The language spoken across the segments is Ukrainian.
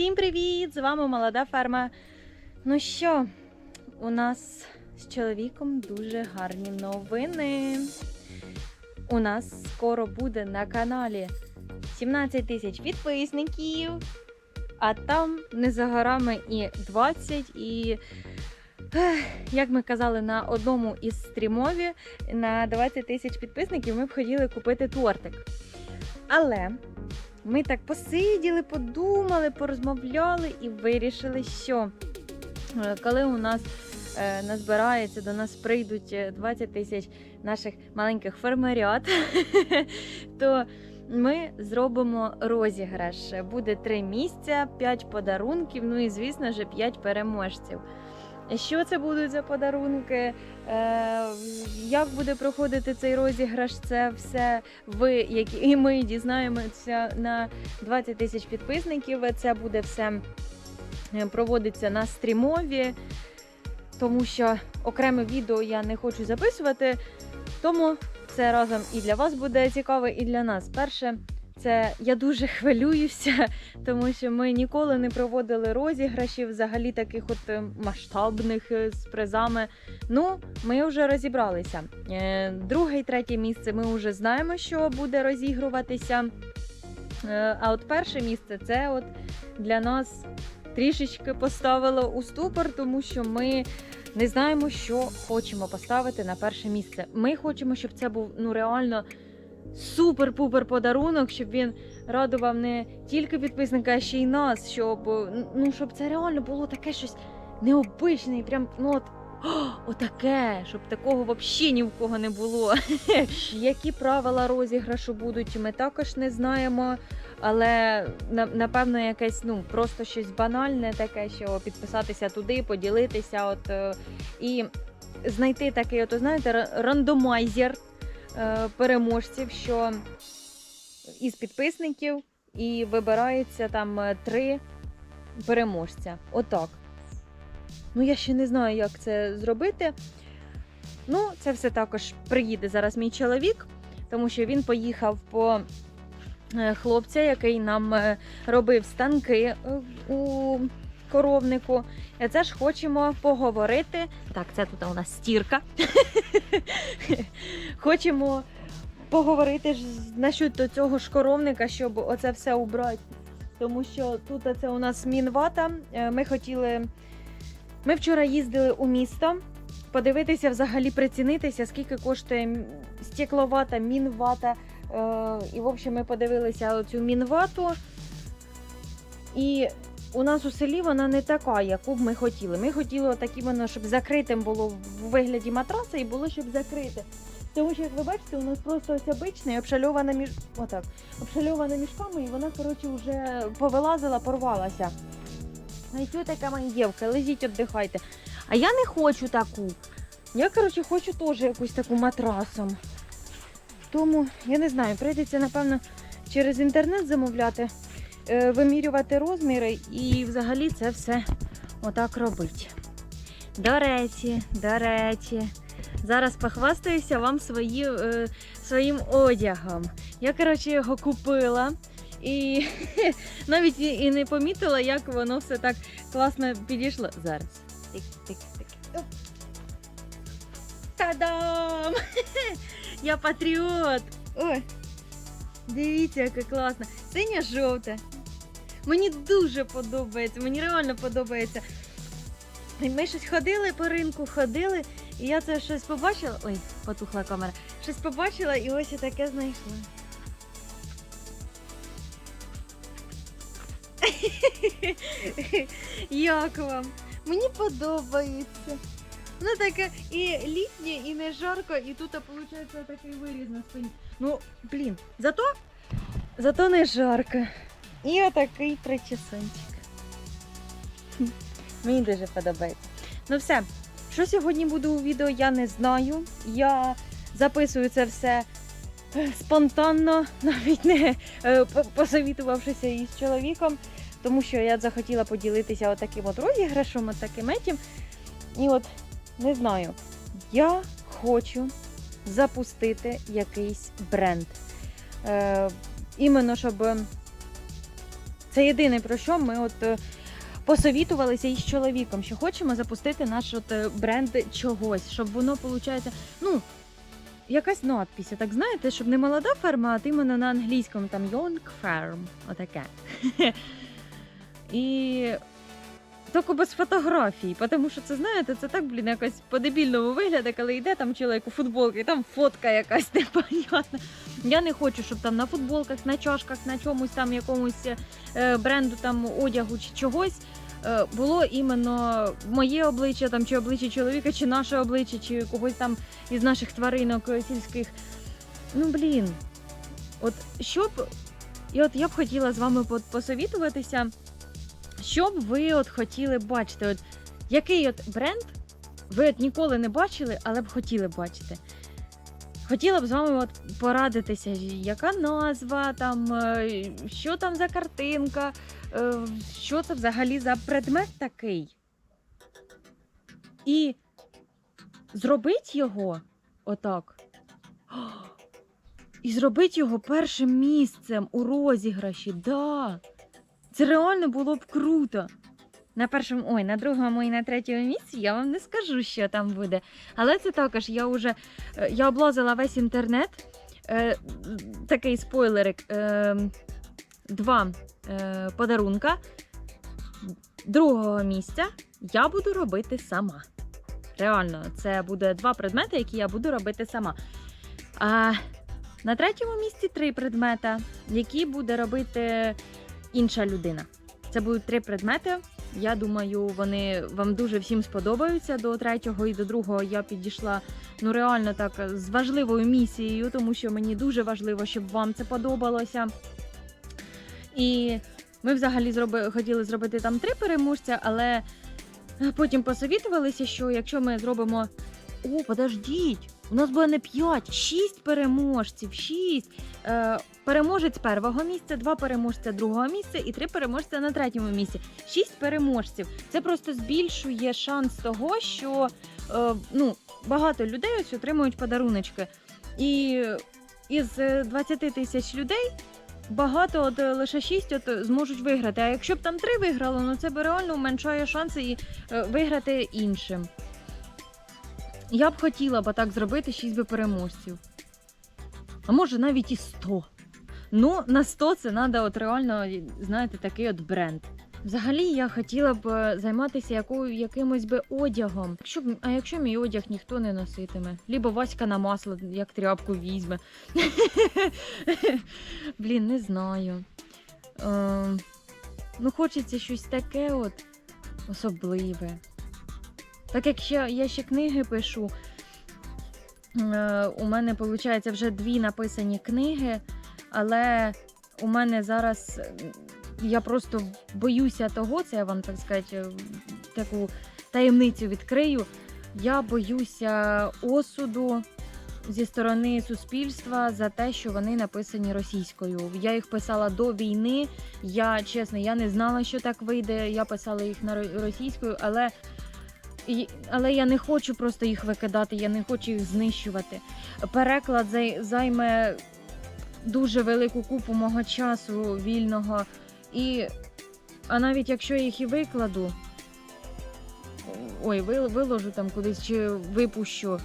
Всім привіт! З вами молода ферма. Ну що, у нас з чоловіком дуже гарні новини. У нас скоро буде на каналі 17 тисяч підписників, а там не за горами і 20. І як ми казали на одному із стрімові, на 20 тисяч підписників ми б хотіли купити тортик. Але ми так посиділи, подумали, порозмовляли і вирішили, що е, коли у нас е, назбирається, до нас прийдуть е, 20 тисяч наших маленьких фермерят, то ми зробимо розіграш. Буде три місця, 5 подарунків, ну і звісно ж 5 переможців. Що це будуть за подарунки? Е, як буде проходити цей розіграш? Це все ви, як і ми дізнаємося на 20 тисяч підписників. Це буде все е, проводиться на стрімові, тому що окреме відео я не хочу записувати. Тому це разом і для вас буде цікаво, і для нас. Перше, це я дуже хвилююся, тому що ми ніколи не проводили розіграшів, взагалі таких от е, масштабних е, з призами. Ну, ми вже розібралися. Е, Друге і третє місце ми вже знаємо, що буде розігруватися. А от перше місце це от для нас трішечки поставило у ступор, тому що ми не знаємо, що хочемо поставити на перше місце. Ми хочемо, щоб це був ну реально супер-пупер подарунок, щоб він радував не тільки підписника, а ще й нас, щоб ну щоб це реально було таке щось необичне, і прям ну от. О, отаке, щоб такого взагалі ні в кого не було. Які правила розіграшу будуть, ми також не знаємо. Але напевно якесь ну просто щось банальне, таке, що підписатися туди, поділитися, от е, і знайти такий, от, знаєте, рандомайзер переможців, що із підписників і вибирається там е, три переможця. Отак. Ну, я ще не знаю, як це зробити. Ну, це все також приїде зараз мій чоловік, тому що він поїхав по е, хлопця, який нам е, робив станки е, у коровнику. Це ж хочемо поговорити. Так, це тут у нас стірка. Хочемо поговорити ж насчет цього ж коровника, щоб оце все убрати. Тому що тут це у нас мінвата. Е, Ми хотіли. Ми вчора їздили у місто подивитися, взагалі прицінитися, скільки коштує стекловата, мінвата. Е, І, в общем, ми подивилися оцю мінвату. І у нас у селі вона не така, яку б ми хотіли. Ми хотіли отакі воно, щоб закритим було в вигляді матраса і було, щоб закрите. Тому що, як ви бачите, у нас просто ось обичний, обшальована між отак, обшальована мішками, і вона, коротше, вже повилазила, порвалася. Ай, тю така моя дівка, лежіть, віддихайте. А я не хочу таку. Я, коротше, хочу теж якусь таку матрасом. Тому, я не знаю, прийдеться, напевно, через інтернет замовляти, вимірювати розміри і взагалі це все отак робити. До речі, до речі, зараз похвастаюся вам свої, е, своїм одягом. Я, коротше, його купила. І навіть і не помітила, як воно все так класно підійшло. Зараз. Тик, тик, тик. Та-дам! Я патріот! Ой, дивіться, яке класно. Синє жовте. Мені дуже подобається, мені реально подобається. Ми щось ходили по ринку, ходили, і я це щось побачила. Ой, потухла камера. Щось побачила і ось я таке знайшла. Як вам? Мені подобається. Ну таке і літнє, і не жарко, і тут виходить такий виріз на спині. Ну, блін, зато, зато не жарко. І отакий причесончик. Мені дуже подобається. Ну все, що сьогодні буде у відео, я не знаю. Я записую це все е, спонтанно, навіть не е, посовітувавшися із чоловіком, тому що я захотіла поділитися отаким от розіграшем, от таким етім. І от не знаю, я хочу запустити якийсь бренд. Е, іменно щоб Це єдине про що ми от е, посовітувалися із чоловіком, що хочемо запустити наш от е, бренд чогось, щоб воно виходить, ну. Якась надпись, так знаєте, щоб не молода ферма, а ти іменно на англійському там Young Farm. Отаке. І тільки без фотографій, тому що це знаєте, це так, блін, якось по-дебільному виглядає, коли йде там чоловік у футболці, і там фотка якась непонятна. Я не хочу, щоб там на футболках, на чашках, на чомусь там якомусь е, бренду там одягу чи чогось. е, Було іменно моє обличчя там, чи обличчя чоловіка, чи наше обличчя, чи когось там із наших тваринок сільських. Ну блін. От щоб. І от я б хотіла з вами посовітуватися, що б ви от хотіли бачити? От який от бренд ви от ніколи не бачили, але б хотіли бачити? Хотіла б з вами от порадитися, яка назва, там, е, що там за картинка, е, що це взагалі за предмет такий. І зробить його отак. І зробить його першим місцем у розіграші. Да. Це реально було б круто. На першому, ой, на другому і на третьому місці я вам не скажу, що там буде. Але це також я вже е, я облазила весь інтернет. Е, такий спойлерик. Е, два е, подарунка. Другого місця я буду робити сама. Реально, це буде два предмети, які я буду робити сама. А на третьому місці три предмета, які буде робити інша людина. Це будуть три предмети. Я думаю, вони вам дуже всім сподобаються. До третього і до другого я підійшла ну реально так з важливою місією, тому що мені дуже важливо, щоб вам це подобалося. І ми взагалі зроби, хотіли зробити там три переможця, але потім посовітувалися, що якщо ми зробимо. О, подождіть! У нас буде не 5, 6 переможців, 6. Е, переможець першого місця, два переможця другого місця і три переможця на третьому місці. Шість переможців. Це просто збільшує шанс того, що е, ну, багато людей ось отримують подаруночки. І із е, 20 тисяч людей. Багато, от е, лише 6 от, зможуть виграти. А якщо б там 3 виграло, ну це б реально уменшує шанси і е, виграти іншим. Я б хотіла б так зробити 6 би переможців. А може навіть і 100. Ну, на 100 це треба от реально, знаєте, такий от бренд. Взагалі я хотіла б е, займатися якою, якимось би одягом. Якщо, а якщо мій одяг ніхто не носитиме, либо Васька на масло, як тряпку візьме. Блін, не знаю. Е, ну, хочеться щось таке от особливе. Так як ще, я ще книги пишу, е, у мене виходить вже дві написані книги, але у мене зараз я просто боюся того, це я вам так сказати, е, таку таємницю відкрию. Я боюся осуду зі сторони суспільства за те, що вони написані російською. Я їх писала до війни. Я чесно, я не знала, що так вийде. Я писала їх на ро- російською, але. Але я не хочу просто їх викидати, я не хочу їх знищувати. Переклад зай- займе дуже велику купу мого часу вільного. І, а навіть якщо я їх і викладу, ой, виложу там кудись чи випущу,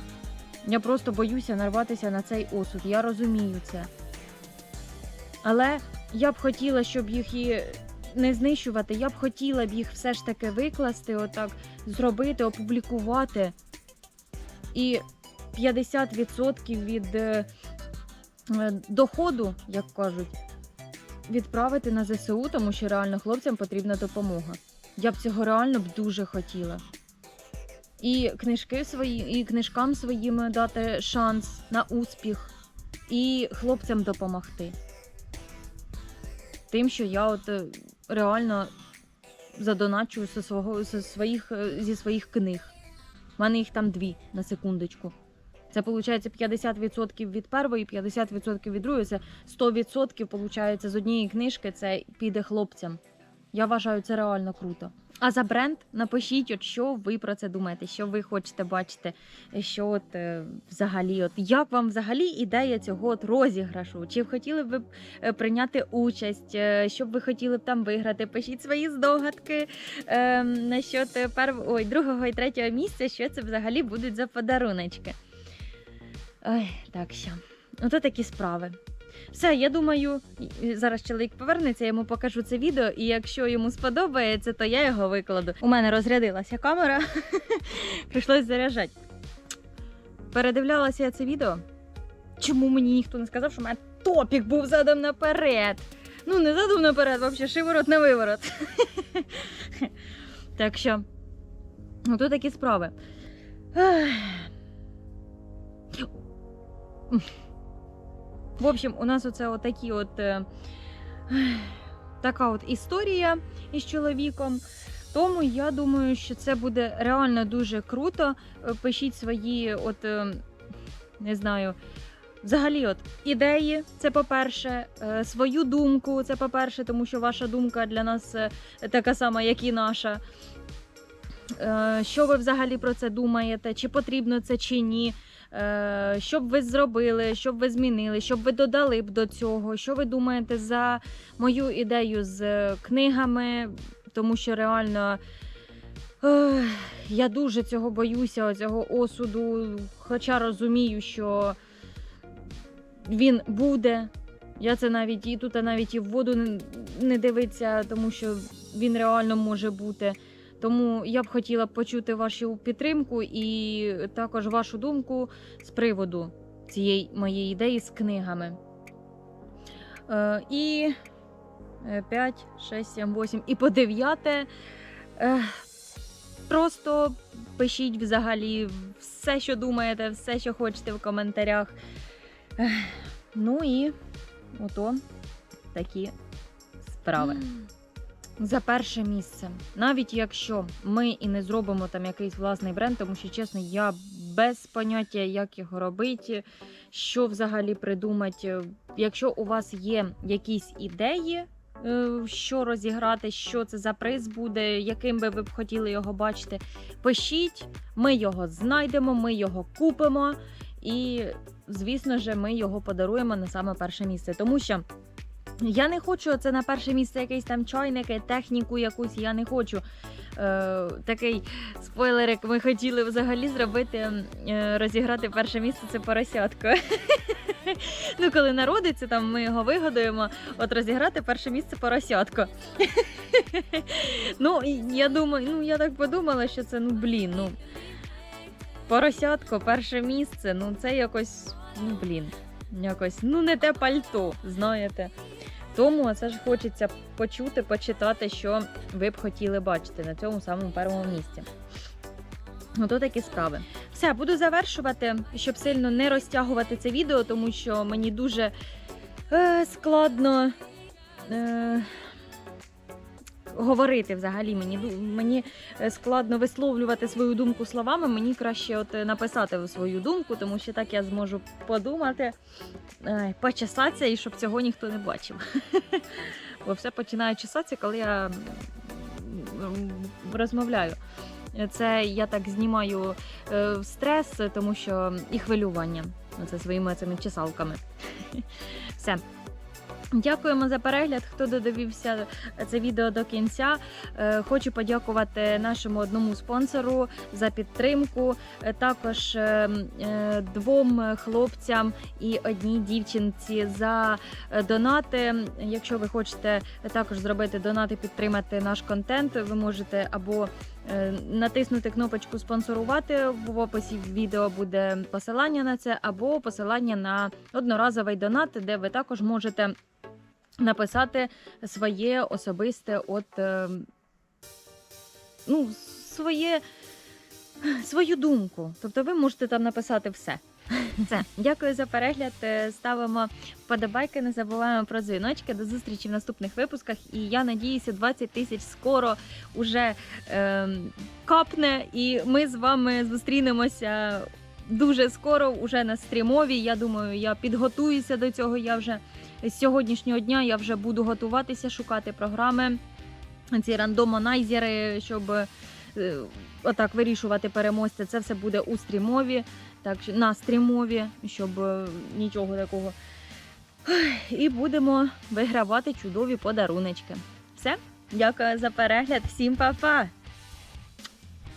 я просто боюся нарватися на цей осуд. Я розумію це. Але я б хотіла, щоб їх і не знищувати. Я б хотіла б їх все ж таки викласти, отак, зробити, опублікувати. І 50% від е, е, доходу, як кажуть, відправити на ЗСУ, тому що реально хлопцям потрібна допомога. Я б цього реально б дуже хотіла. І книжки свої, і книжкам своїм дати шанс на успіх, і хлопцям допомогти. Тим, що я от е, реально задоначу зі, свого, зі, своїх, е, зі своїх книг. У мене їх там дві на секундочку. Це виходить 50% від першої, 50% від другої. Це 100% виходить з однієї книжки. Це піде хлопцям, Я вважаю, це реально круто. А за бренд напишіть, от що ви про це думаєте, що ви хочете бачити, що от е, взагалі, от як вам взагалі ідея цього от розіграшу? Чи хотіли б ви е, прийняти участь? е, Що б ви хотіли б там виграти? Пишіть свої здогадки е, насчет перв... Ой, другого і третього місця, що це взагалі будуть за подаруночки. Ой, так що. Ото такі справи. Все, я думаю, зараз чоловік повернеться, я йому покажу це відео, і якщо йому сподобається, то я його викладу. У мене розрядилася камера, прийшлось заряджати. Передивлялася я це відео. Чому мені ніхто не сказав, що мене топік був задом наперед? Ну, не задом наперед, взагалі, шиворот на виворот. так що, ну то такі справи. В общем, у нас оце отакі от е, така от історія із чоловіком. Тому я думаю, що це буде реально дуже круто. Е, Пишіть свої, от е, не знаю, взагалі, от ідеї, це по-перше, свою думку, це по-перше, тому що ваша думка для нас така сама, як і наша. Що ви взагалі про це думаєте? Чи потрібно це, чи ні? Е, Що б ви зробили, що б ви змінили, що б ви додали б до цього? Що ви думаєте за мою ідею з е, книгами? Тому що реально я дуже цього боюся, цього осуду, хоча розумію, що він буде. Я це навіть і тут навіть і в воду не дивиться, тому що він реально може бути. Тому я б хотіла почути вашу підтримку і також вашу думку з приводу цієї моєї ідеї з книгами. Е, і 5, 6, 7, 8 і по 9. Е, просто пишіть взагалі все, що думаєте, все, що хочете в коментарях. Ех, ну і ото такі справи. За перше місце. Навіть якщо ми і не зробимо там якийсь власний бренд, тому що чесно, я без поняття, як його робити, що взагалі придумати. Якщо у вас є якісь ідеї, е, що розіграти, що це за приз буде, яким би ви б хотіли його бачити, пишіть, ми його знайдемо, ми його купимо, і, звісно ж, ми його подаруємо на саме перше місце. Тому що. Я не хочу це на перше місце якийсь там чайник, техніку якусь. Я не хочу. Е, такий спойлерик. Ми хотіли взагалі зробити, е, розіграти перше місце це поросятко. ну, коли народиться, там ми його вигодуємо. От розіграти перше місце поросятко. ну, я думаю, ну я так подумала, що це ну блін. ну Поросятко, перше місце. Ну це якось, ну блін, якось, ну не те пальто, знаєте. Тому це ж хочеться почути, почитати, що ви б хотіли бачити на цьому самому першому місці. Ото такі справи. Все, буду завершувати, щоб сильно не розтягувати це відео, тому що мені дуже е, складно е, говорити взагалі. Мені, мені е, складно висловлювати свою думку словами. Мені краще от е, написати свою думку, тому що так я зможу подумати, е, почесатися і щоб цього ніхто не бачив. Бо все починає чесатися, коли я розмовляю. Це я так знімаю стрес, тому що і хвилювання. Це своїми цими чесалками. Все. Дякуємо за перегляд, хто додивився це відео до кінця. Е, Хочу подякувати нашому одному спонсору за підтримку. Е, Також е, двом хлопцям і одній дівчинці за донати. Якщо ви хочете також зробити донати, підтримати наш контент, ви можете або натиснути кнопочку спонсорувати. В описі відео буде посилання на це, або посилання на одноразовий донат, де ви також можете написати своє особисте, от е, ну, своє, свою думку. Тобто ви можете там написати все. Все. Дякую за перегляд. Е, Ставимо вподобайки, не забуваємо про дзвіночки. До зустрічі в наступних випусках. І я надіюся, 20 тисяч скоро уже е, капне, і ми з вами зустрінемося дуже скоро, уже на стрімові. Я думаю, я підготуюся до цього. Я вже з сьогоднішнього дня я вже буду готуватися, шукати програми. ці рандоманайзери, щоб е, отак вирішувати переможця. Це все буде у стрімові, так на стрімові, щоб е, нічого такого. І будемо вигравати чудові подаруночки. Все, дякую за перегляд, всім па-па!